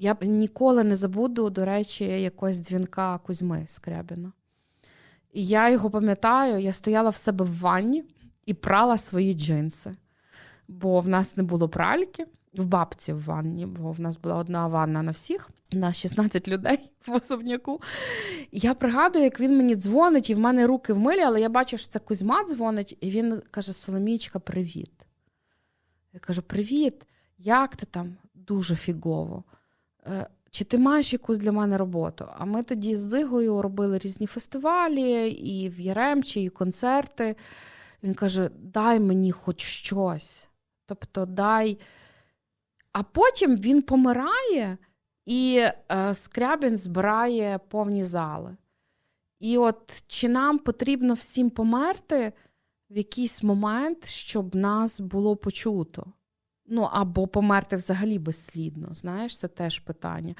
Я ніколи не забуду, до речі, якогось дзвінка Кузьми Скрябіна. І я його пам'ятаю, я стояла в себе в ванні і прала свої джинси. Бо в нас не було пральки, в бабці в ванні, бо в нас була одна ванна на всіх, на 16 людей в особняку. Я пригадую, як він мені дзвонить, і в мене руки в милі, але я бачу, що це Кузьма дзвонить, і він каже: Соломічка, привіт. Я кажу: Привіт, як ти там? Дуже фігово. Е, Чи ти маєш якусь для мене роботу? А ми тоді з Зигою робили різні фестивалі, і в Яремчі, і концерти. Він каже: дай мені хоч щось. Тобто, дай. А потім він помирає, і е, Скрябін збирає повні зали. І от чи нам потрібно всім померти в якийсь момент, щоб нас було почуто? Ну, або померти взагалі безслідно. Знаєш, це теж питання.